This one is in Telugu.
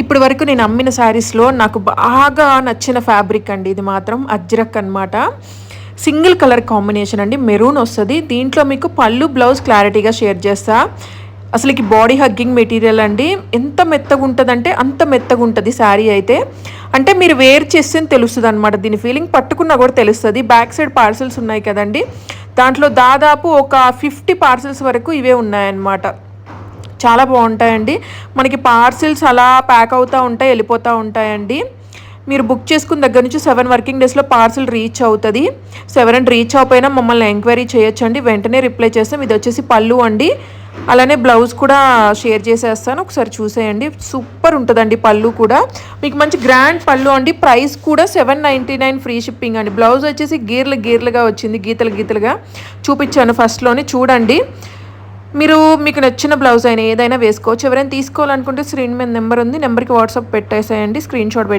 ఇప్పటి వరకు నేను అమ్మిన శారీస్లో నాకు బాగా నచ్చిన ఫ్యాబ్రిక్ అండి. ఇది మాత్రం అజ్రక్ అనమాట సింగిల్ కలర్ కాంబినేషన్ అండి. మెరూన్ వస్తుంది. దీంట్లో మీకు పళ్ళు బ్లౌజ్ క్లారిటీగా షేర్ చేస్తా. అసలుకి బాడీ హగ్గింగ్ మెటీరియల్ అండి. ఎంత మెత్తగా ఉంటుందంటే అంత మెత్తగా ఉంటుంది శారీ అయితే. అంటే మీరు వేర్ చేస్తే తెలుస్తుంది అనమాట దీని ఫీలింగ్ పట్టుకున్నా కూడా తెలుస్తుంది. బ్యాక్ సైడ్ పార్సల్స్ ఉన్నాయి కదండి. దాంట్లో దాదాపు ఒక ఫిఫ్టీ పార్సల్స్ వరకు ఇవే ఉన్నాయన్నమాట. చాలా బాగుంటాయండి. మనకి పార్సిల్స్ అలా ప్యాక్ అవుతూ ఉంటాయి వెళ్ళిపోతూ ఉంటాయండి. మీరు బుక్ చేసుకున్న దగ్గర నుంచి సెవెన్ వర్కింగ్ డేస్లో పార్సిల్ రీచ్ అవుతుంది. సెవెన్ రీచ్ అవ్వకపోయినా మమ్మల్ని ఎంక్వైరీ చేయొచ్చండి. వెంటనే రిప్లై చేస్తాం. ఇది వచ్చేసి పళ్ళు అండి. అలానే బ్లౌజ్ కూడా షేర్ చేసేస్తాను. ఒకసారి చూసేయండి. సూపర్ ఉంటుందండి పళ్ళు కూడా. మీకు మంచి గ్రాండ్ పళ్ళు అండి. ప్రైస్ కూడా seven ninety nine free shipping అండి. బ్లౌజ్ వచ్చేసి గీర్లు గీర్లుగా వచ్చింది. గీతలు గీతలుగా చూపించాను ఫస్ట్లోనే. చూడండి. మీరు మీకు నచ్చిన బ్లౌజ్ అయినా ఏదైనా వేసుకోవచ్చు. ఎవరైనా తీసుకోవాలనుకుంటే స్క్రీన్ మీద నెంబర్ ఉంది. నెంబర్కి వాట్సాప్ పెట్టేసేయండి. స్క్రీన్ షాట్ పెట్టి